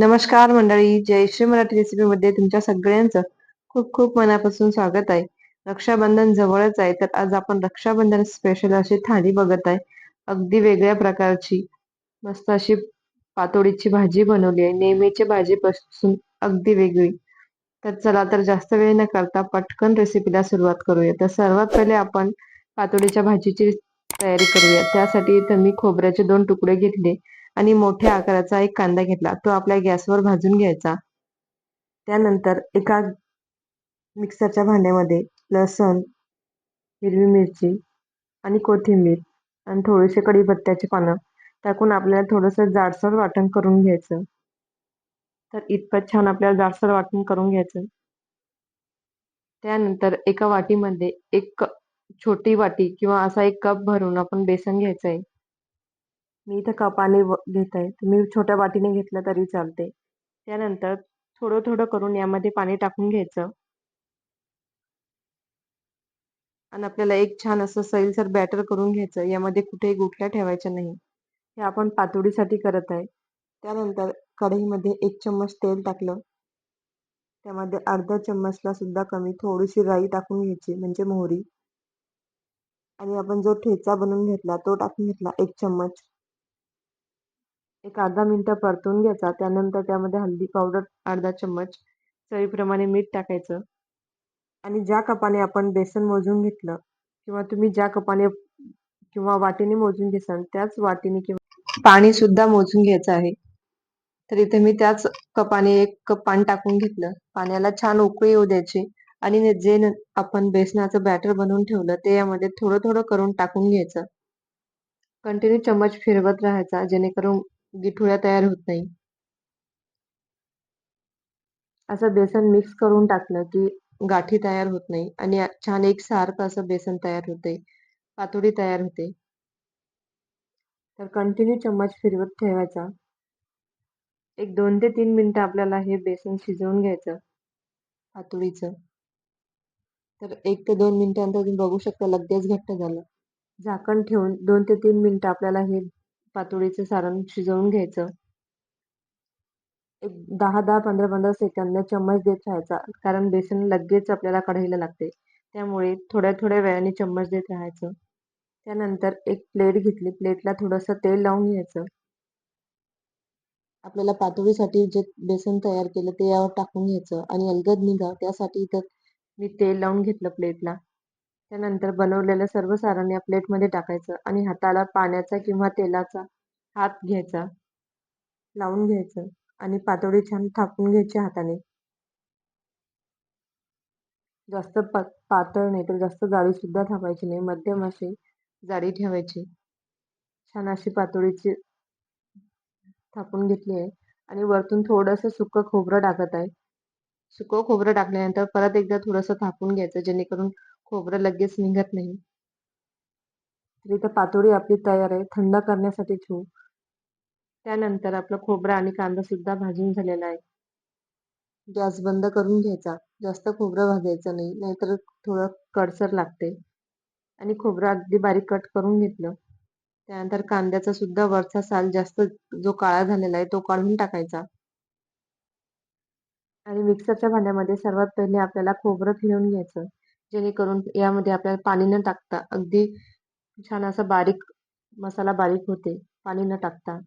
नमस्कार मंडळी जयश्री मराठी रेसिपीमध्ये तुमच्या सगळ्यांचं खूप खूप मनापासून स्वागत आहे. रक्षाबंधन जवळच आहे तर आज आपण रक्षाबंधन स्पेशल अशी थाळी बघत आहे. अगदी वेगळ्या प्रकारची. मस्त अशी पातोडीची भाजी बनवली आहे. नेहमीची भाजीपासून अगदी वेगळी. तर चला तर जास्त वेळ न करता पटकन रेसिपीला सुरुवात करूया. तर सर्वात पहिले आपण पातोडीच्या भाजीची तयारी करूया. त्यासाठी इथं मी खोबऱ्याचे दोन तुकडे घेतले. आणि मोठ्या आकाराचा एक कांदा घेतला. तो आपल्या गॅसवर भाजून घ्यायचा. त्यानंतर एका मिक्सरच्या भांड्यामध्ये लसण हिरवी मिरची आणि कोथिंबीर आणि थोडेसे कढीपत्त्याचे पानं टाकून आपल्याला थोडंसं जाडसर वाटण करून घ्यायचं. तर इतपत छान आपल्याला जाडसर वाटण करून घ्यायचं. त्यानंतर एका वाटीमध्ये एक छोटी वाटी किंवा असा एक कप भरून आपण बेसन घ्यायचं आहे मी इथं कपाने घेत आहे तुम्ही छोट्या वाटीने घेतलं तरी चालते त्यानंतर थोडं थोडं करून यामध्ये पाणी टाकून घ्यायचं. आणि आपल्याला एक छान असं सैलसर बॅटर करून घ्यायचं यामध्ये कुठेही गुठल्या ठेवायच्या नाही. हे आपण पातोडीसाठी करत आहे. त्यानंतर कढईमध्ये एक चम्मच तेल टाकलं. त्यामध्ये अर्धा चम्मचला सुद्धा कमी थोडीशी राई टाकून घ्यायची म्हणजे मोहरी. आणि आपण जो ठेचा बनवून घेतला तो टाकून घेतला एक चम्मच. एक अर्धा मिनटं परतून घ्यायचा. त्यानंतर त्यामध्ये हळदी पावडर अर्धा चम्मच चवीप्रमाणे मीठ टाकायचं. आणि ज्या कपाने आपण बेसन मोजून घेतलं किंवा तुम्ही ज्या कपाने किंवा वाटीने मोजून घेसाल त्याच वाटीने किंवा पाणी सुद्धा मोजून घ्यायचं आहे. तर इथे मी त्याच कपाने एक कप पाणी टाकून घेतलं. पाण्याला छान उकळी येऊ द्यायची. आणि जे आपण बेसनाचं बॅटर बनवून ठेवलं ते यामध्ये थोडं थोडं करून टाकून घ्यायचं. कंटिन्यू चम्मच फिरवत राहायचा जेणेकरून गिठुळ्या तयार होत नाही. असं बेसन मिक्स करून टाकलं की गाठी तयार होत नाही आणि छान एक सारखं असं बेसन तयार होते. पातोडी तयार होते. तर कंटिन्यू चम्मच फिरवत ठेवायचा. एक दोन ते तीन मिनटं आपल्याला हे बेसन शिजवून घ्यायचं. पातोडीचं. तर एक ते दोन मिनिटांनंतर तुम्ही बघू शकता लगेच घट्ट झालं. झाकण ठेवून दोन ते तीन मिनिटं आपल्याला हे पातोळीचं सारण शिजवून घ्यायचं. एक दहा दहा पंधरा पंधरा सेकंद चम्मच देत राहायचा कारण बेसन लगेच आपल्याला कढईला लागते. त्यामुळे थोड्या थोड्या वेळाने चम्मच देत राहायचं. त्यानंतर एक प्लेट घेतली प्लेटला थोडंसं तेल लावून घ्यायचं. आपल्याला पातोळीसाठी जे बेसन तयार केलं ते यावर टाकून घ्यायचं आणि अलगद निघा त्यासाठी तर मी तेल लावून घेतलं प्लेटला. त्यानंतर बनवलेलं सर्व सारण या प्लेटमध्ये टाकायचं आणि हाताला पाण्याचा किंवा तेलाचा हात घ्यायचा लावून घ्यायचं आणि पातोडी छान थापून घ्यायची हाताने. जास्त पातळ नाही तर जास्त जाळीसुद्धा थापायची नाही मध्यम अशी जाळी ठेवायची. छान अशी पातोडीची थापून घेतली आहे आणि वरतून थोडंसं सुकं खोबरं टाकत आहे. सुकं खोबरं टाकल्यानंतर परत एकदा थोडंसं थापून घ्यायचं जेणेकरून खोबरं लगेच निघत नाही. तर इथं पातोडी आपली तयार आहे. थंड करण्यासाठी ठेवू. त्यानंतर आपलं खोबरं आणि कांदा सुद्धा भाजून झालेला आहे. गॅस बंद करून घ्यायचा. जास्त खोबरं भाजायचं नाही. नाहीतर थोडं कडसर लागते. आणि खोबरं अगदी बारीक कट करून घेतलं. त्यानंतर कांद्याचा सुद्धा वरचा साल जास्त जो काळा झालेला आहे तो काढून टाकायचा. आणि मिक्सरच्या भांड्यामध्ये सर्वात पहिले आपल्याला खोबरं फिरवून घ्यायचं. जेणेकरून यामध्ये आपल्याला पाणी न टाकता अगदी छान असं बारीक मसाला बारीक होते पाणी न टाकता.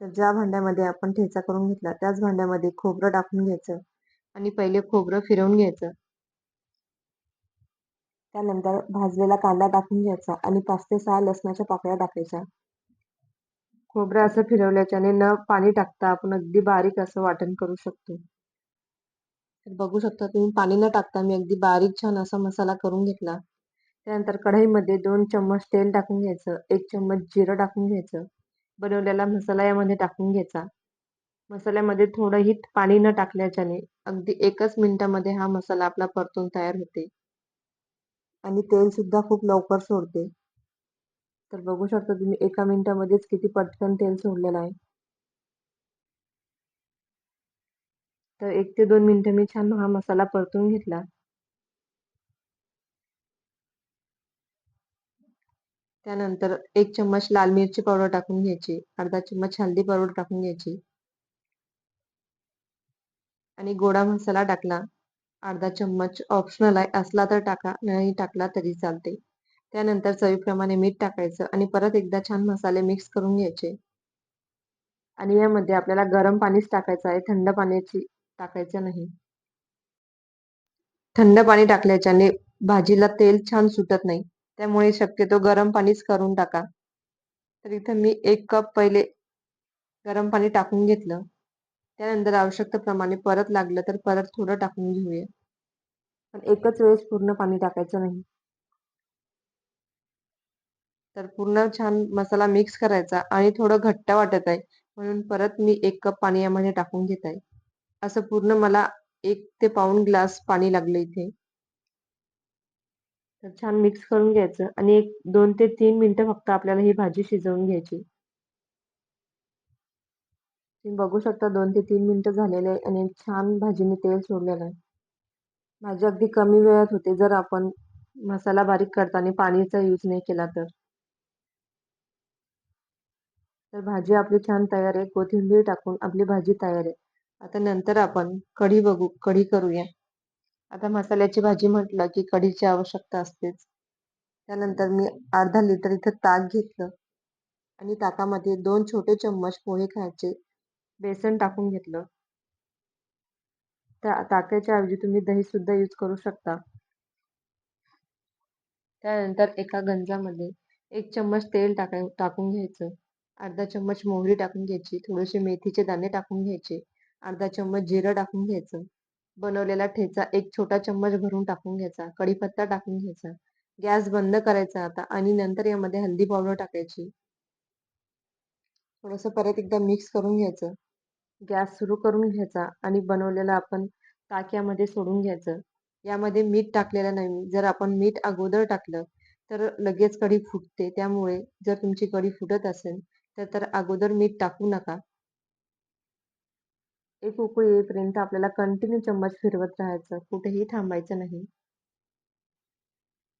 तर ज्या भांड्यामध्ये आपण ठेचा करून घेतला त्याच भांड्यामध्ये खोबरं टाकून घ्यायचं आणि पहिले खोबरं फिरवून घ्यायचं. त्यानंतर भाजलेला कांदा टाकून घ्यायचा आणि पाच ते सहा लसणाच्या पाकळ्या टाकायच्या. खोबरं असं फिरवल्याच्याने न पाणी टाकता आपण अगदी बारीक असं वाटण करू शकतो. बघू शकता तुम्ही पाणी न टाकता मी अगदी बारीक छान असा मसाला करून घेतला. त्यानंतर कढईमध्ये दोन चम्मच तेल टाकून घ्यायचं एक चम्मच जिरं टाकून घ्यायचं बनवलेला मसाला यामध्ये टाकून घ्यायचा. मसाल्यामध्ये थोडंही पाणी न टाकल्याच्याने अगदी एकच मिनिटामध्ये हा मसाला आपला परतून तयार होते. आणि तेल सुद्धा खूप लवकर सोडते. तर बघू शकता तुम्ही एका मिनिटामध्येच किती पटकन तेल सोडलेलं आहे. तर एक ते दोन मिनिटं मी छान हा मसाला परतून घेतला. त्यानंतर एक चम्मच लाल मिरची पावडर टाकून घ्यायची अर्धा चम्मच हल्दी पावडर टाकून घ्यायची. आणि गोडा मसाला टाकला. अर्धा चम्मच ऑप्शनल आहे असला तर टाका नाही टाकला तरी चालते. त्यानंतर चवीप्रमाणे मीठ टाकायचं आणि परत एकदा छान मसाले मिक्स करून घ्यायचे. आणि यामध्ये आपल्याला गरम पाणीच टाकायचं आहे थंड पाण्याची टाकायचं नाही. थंड पाणी टाकल्याच्याने भाजीला तेल छान सुटत नाही. त्यामुळे शक्यतो गरम पाणीच करून टाका. तर इथं मी एक कप पहिले गरम पाणी टाकून घेतलं. त्यानंतर आवश्यकतेप्रमाणे परत लागलं तर परत थोडं टाकून घेऊया. पण एकच वेळेस पूर्ण पाणी टाकायचं नाही. तर पूर्ण छान मसाला मिक्स करायचा आणि थोडं घट्ट वाटत आहे. म्हणून परत मी एक कप पाणी यामध्ये टाकून घेत आहे. असं पूर्ण मला एक ते पाऊण ग्लास पाणी लागलं इथे. तर छान मिक्स करून घ्यायचं आणि एक दोन ते तीन मिनटं फक्त आपल्याला ही भाजी शिजवून घ्यायची. तुम्ही बघू शकता दोन ते तीन मिनिटं झालेले आहे आणि छान भाजीने तेल सोडलेलं आहे. भाजी अगदी कमी वेळात होते जर आपण मसाला बारीक करताना पाणीचा यूज नाही केला तर. तर भाजी आपली छान तयार आहे कोथिंबीर टाकून आपली भाजी तयार आहे. आता नंतर आपण कढी बघू कढी करूया. आता मसाल्याची भाजी म्हटलं की कढीची आवश्यकता असतेच. त्यानंतर मी अर्धा लिटर इथं ताक घेतलं आणि ताकामध्ये दोन छोटे चम्मच पोहे खायचे बेसन टाकून घेतलं. त्या ताकाच्या ऐवजी तुम्ही दही सुद्धा यूज करू शकता. त्यानंतर एका गंजामध्ये एक चम्मच तेल टाकाय टाकून घ्यायचं. अर्धा चम्मच मोहरी टाकून घ्यायची थोडेसे मेथीचे दाणे टाकून घ्यायचे. अर्धा चम्मच जिरं टाकून घ्यायचं. बनवलेला ठेचा एक छोटा चम्मच भरून टाकून घ्यायचा. कढीपत्ता टाकून घ्यायचा. गॅस बंद करायचा आता आणि नंतर यामध्ये हल्दी पावडर टाकायची. थोडंसं परत एकदा मिक्स करून घ्यायचं. गॅस सुरू करून घ्यायचा आणि बनवलेला आपण ताक यामध्ये सोडून घ्यायचं. यामध्ये मीठ टाकलेलं नाही. जर आपण मीठ अगोदर टाकलं तर लगेच कढी फुटते. त्यामुळे जर तुमची कढी फुटत असेल तर तर अगोदर मीठ टाकू नका. एक उकळी येईपर्यंत आपल्याला कंटिन्यू चम्मच फिरवत राहायचं. कुठेही थांबायचं नाही.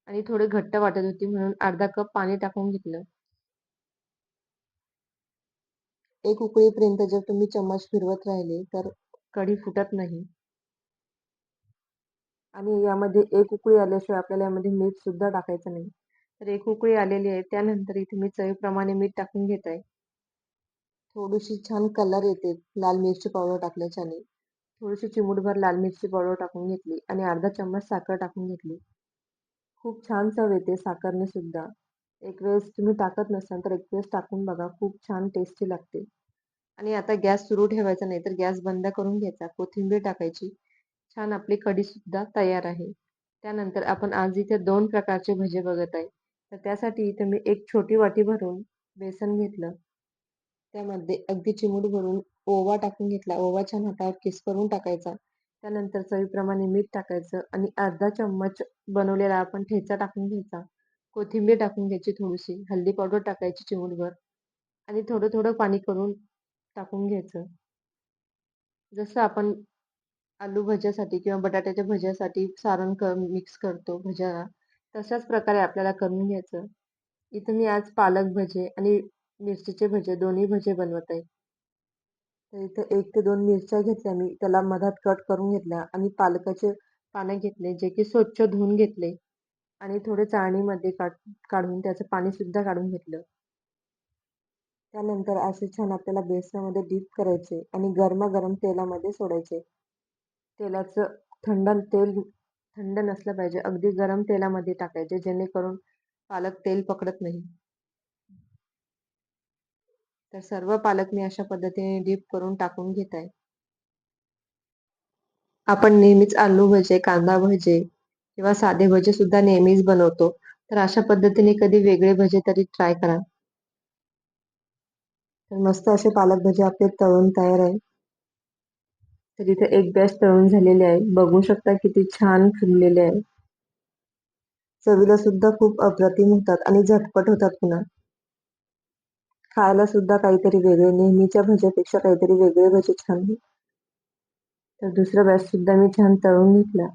आणि थोडी घट्ट वाटत होती म्हणून अर्धा कप पाणी टाकून घेतलं. एक उकळीपर्यंत जर तुम्ही चम्मच फिरवत राहिले तर कढी फुटत नाही. आणि यामध्ये एक उकळी आल्याशिवाय आपल्याला यामध्ये मीठ सुद्धा टाकायचं नाही. तर एक उकळी आलेली आहे. त्यानंतर इथे मी चवीप्रमाणे मीठ टाकून घेत आहे. थोडीशी छान कलर येते लाल मिरची पावडर टाकल्याच्याने. थोडीशी चिमूटभर लाल मिरची पावडर टाकून घेतली आणि अर्धा चम्मच साखर टाकून घेतली. खूप छान चव येते साखरने सुद्धा. एक वेळेस तुम्ही टाकत नसाल तर एक वेळेस टाकून बघा खूप छान टेस्टी लागते. आणि आता गॅस सुरू ठेवायचा नाही तर गॅस बंद करून घ्यायचा कोथिंबीर टाकायची. छान आपली कढी सुद्धा तयार आहे. त्यानंतर आपण आज इथे दोन प्रकारचे भजे बघत आहे. तर त्यासाठी इथे मी एक छोटी वाटी भरून बेसन घेतलं. त्यामध्ये अगदी चिमूट भरून ओवा टाकून घेतला. ओवा छान हातावर किस करून टाकायचा. त्यानंतर चवीप्रमाणे मीठ टाकायचं आणि अर्धा चम्मच बनवलेला आपण ठेचा टाकून घ्यायचा. कोथिंबीर टाकून घ्यायची थोडीशी. हल्दी पावडर टाकायची चिमूटभर. आणि थोडं थोडं पाणी करून टाकून घ्यायचं. जसं आपण आलू भज्यासाठी किंवा बटाट्याच्या भज्यासाठी सारण कर मिक्स करतो भज्याला तशाच प्रकारे आपल्याला करून घ्यायचं. इथं मी आज पालक भजे आणि मिरचीचे भजे दोन्ही भजे बनवत आहे. तर इथं एक ते दोन मिरच्या घेतल्या मी. त्याला मधात कट करून घेतल्या आणि पालकाचे पानं घेतले जे की स्वच्छ धुवून घेतले. आणि थोडे चाळणीमध्ये काढ काढून त्याचं पाणीसुद्धा काढून घेतलं. त्यानंतर असे छान आपल्याला बेसनामध्ये डीप करायचे आणि गरमागरम तेलामध्ये सोडायचे. तेलाचं थंड तेल थंड नसलं पाहिजे. अगदी गरम तेलामध्ये टाकायचे जेणेकरून पालक तेल पकडत नाही. तर सर्व पालक मी अशा पद्धतीने डीप करून टाकून घेत आहे. आपण नेहमीच आलू भजे कांदा भजे किंवा साधे भजे सुद्धा नेहमीच बनवतो. तर अशा पद्धतीने कधी वेगळे भजे तरी ट्राय करा. तर मस्त असे पालक भजे आपले तळून तयार आहे. तर इथे एक बॅच तळून झालेले आहे. बघू शकता किती छान फुललेले आहे. चवीला सुद्धा खूप अप्रतिम होतात आणि झटपट होतात पुन्हा. खायला सुद्धा काहीतरी वेगळे नेहमीच्या भज्यापेक्षा काहीतरी वेगळे भजे छान तर दुसरा बॅच सुद्धा मी छान तळून घेतला.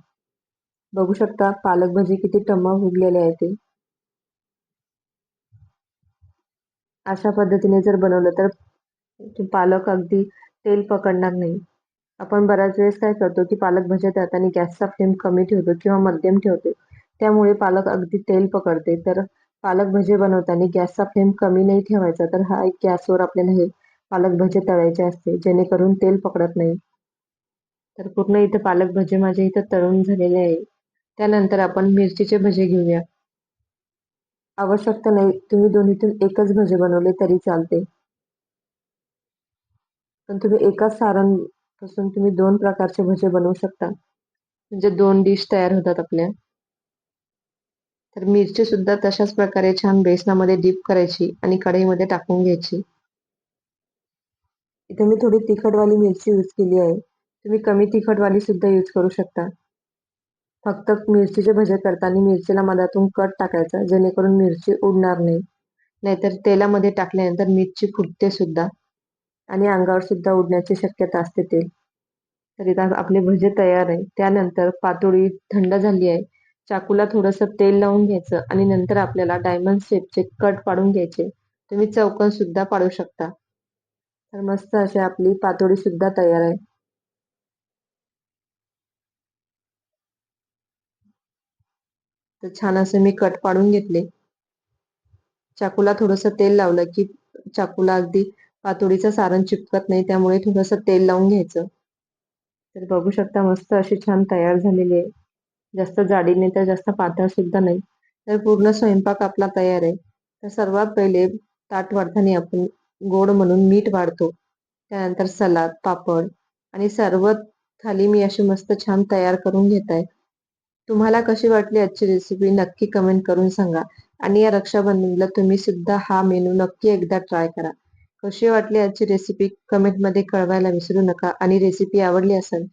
बघू शकता पालक भजी किती टम्मा फुगलेले आहे ते. अशा पद्धतीने जर बनवलं तर पालक अगदी तेल पकडणार नाही. आपण बऱ्याच वेळेस काय करतो की पालक भज्या तळताना गॅसचा फ्लेम कमी ठेवतो किंवा मध्यम ठेवतो. त्यामुळे पालक अगदी तेल पकडते. तर पालक भजे बनवताना गॅसचा फ्लेम कमी नाही ठेवायचा तर हा एक गॅसवर आपल्याला हे पालक भजे तळायचे असते जेणेकरून तेल पकडत नाही. तर पूर्ण इथं पालक भजे माझे इथं तळून झालेले आहे. त्यानंतर आपण मिरचीचे भजे घेऊया. आवश्यकता नाही तुम्ही दोन्हीतून एकच भजे बनवले तरी चालते. पण तुम्ही एकाच सारणपासून तुम्ही दोन प्रकारचे भजे बनवू शकता. म्हणजे दोन डिश तयार होतात आपल्या. तर मिरची सुद्धा तशाच प्रकारे छान बेसनामध्ये डीप करायची आणि कढईमध्ये टाकून घ्यायची. इथे मी थोडी तिखटवाली मिरची यूज केली आहे. तुम्ही कमी तिखटवाली सुद्धा यूज करू शकता. फक्त मिरचीचे भजे करताना मिरचीला मधातून कट टाकायचा जेणेकरून मिरची उडणार नाही. नाहीतर तेलामध्ये टाकल्यानंतर मिरची फुटते सुद्धा आणि अंगावर सुद्धा उडण्याची शक्यता असते तेल. तर इथं आपले भजे तयार आहे. त्यानंतर पातोळी थंड झाली आहे. चाकूला थोडंसं तेल लावून घ्यायचं आणि नंतर आपल्याला डायमंड शेपचे कट पाडून घ्यायचे. तुम्ही चौकन सुद्धा पाडू शकता. तर मस्त अशी आपली पातोळी सुद्धा तयार आहे. तर छान असं मी कट पाडून घेतले. चाकूला थोडंसं तेल लावलं की चाकूला अगदी पातोडीचं सारण चिपकत नाही त्यामुळे थोडंसं तेल लावून घ्यायचं. तर बघू शकता मस्त अशी छान तयार झालेली आहे. जास्त जाडीने तर जास्त पातळ सुद्धा नाही. तर पूर्ण स्वयंपाक आपला तयार आहे. तर सर्वात पहिले ताट वाढताना आपण गोड म्हणून मीठ वाढतो. त्यानंतर सलाद पापड आणि सर्व थाली मी अशी मस्त छान तयार करून घेत आहे. तुम्हाला कशी वाटली आजची रेसिपी नक्की कमेंट करून सांगा. आणि या रक्षाबंधनला तुम्ही सुद्धा हा मेनू नक्की एकदा ट्राय करा. कशी वाटली आजची रेसिपी कमेंटमध्ये कळवायला विसरू नका. आणि रेसिपी आवडली असेल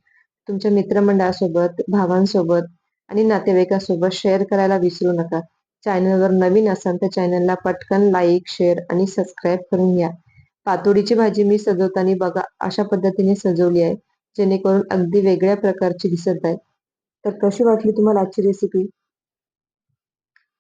तुमच्या मित्रमंडळासोबत भावांसोबत आणि नातेवाईकांसोबत शेअर करायला विसरू नका. चॅनलवर नवीन असाल तर चॅनलला पटकन लाईक शेअर आणि सबस्क्राईब करून घ्या. पातोडीची भाजी मी सजवताना बघा अशा पद्धतीने सजवली आहे जेणेकरून अगदी वेगळ्या प्रकारची दिसत आहे. तर कशी वाटली तुम्हाला आजची रेसिपी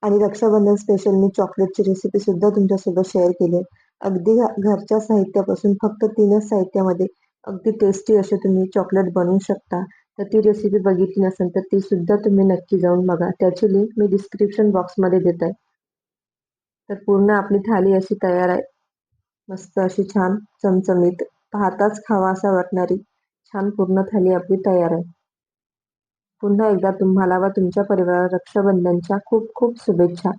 आणि रक्षाबंधन स्पेशल मी चॉकलेटची रेसिपी सुद्धा तुमच्यासोबत शेअर केली अगदी घरच्या साहित्यापासून फक्त तीनच साहित्यामध्ये अगदी टेस्टी असे तुम्ही चॉकलेट बनवू शकता. तर ती रेसिपी बघितली नसेल तर ती सुद्धा तुम्ही नक्की जाऊन बघा. त्याची लिंक मी डिस्क्रिप्शन बॉक्समध्ये देत आहे. तर पूर्ण आपली थाली अशी तयार आहे. मस्त अशी छान चमचमीत. पाहताच खावा असा वाटणारी छान पूर्ण थाली आपली तयार आहे. पुन्हा एकदा तुम्हाला व तुमच्या परिवाराला रक्षाबंधनच्या खूप खूप शुभेच्छा.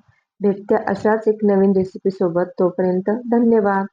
भेटत्या अशाच एक नवीन रेसिपीसोबत तोपर्यंत धन्यवाद.